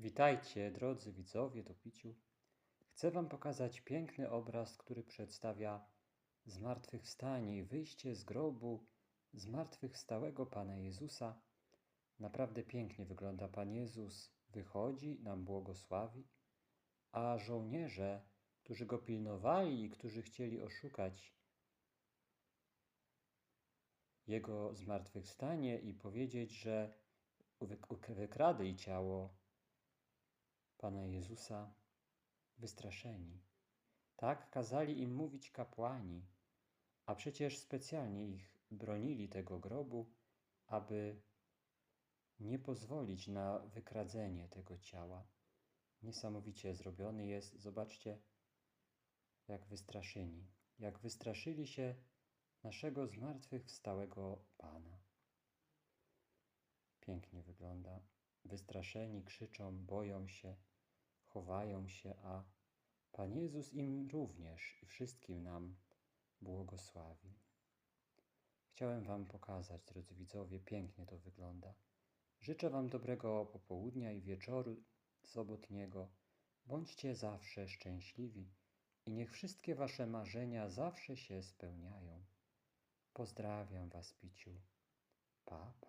Witajcie, drodzy widzowie do piciu. Chcę Wam pokazać piękny obraz, który przedstawia zmartwychwstanie i wyjście z grobu zmartwychwstałego Pana Jezusa. Naprawdę pięknie wygląda Pan Jezus, wychodzi, nam błogosławi, a żołnierze, którzy go pilnowali i którzy chcieli oszukać jego zmartwychwstanie i powiedzieć, że wyk- wykradli ciało Pana Jezusa, wystraszeni. Tak kazali im mówić kapłani, a przecież specjalnie ich bronili tego grobu, aby nie pozwolić na wykradzenie tego ciała. Niesamowicie zrobiony jest. Zobaczcie, jak wystraszeni, jak wystraszyli się naszego zmartwychwstałego Pana. Pięknie wygląda. Wystraszeni krzyczą, boją się, chowają się, a Pan Jezus im również i wszystkim nam błogosławi. Chciałem Wam pokazać, drodzy widzowie, pięknie to wygląda. Życzę Wam dobrego popołudnia i wieczoru sobotniego. Bądźcie zawsze szczęśliwi i niech wszystkie Wasze marzenia zawsze się spełniają. Pozdrawiam Was, Piciu. Pa.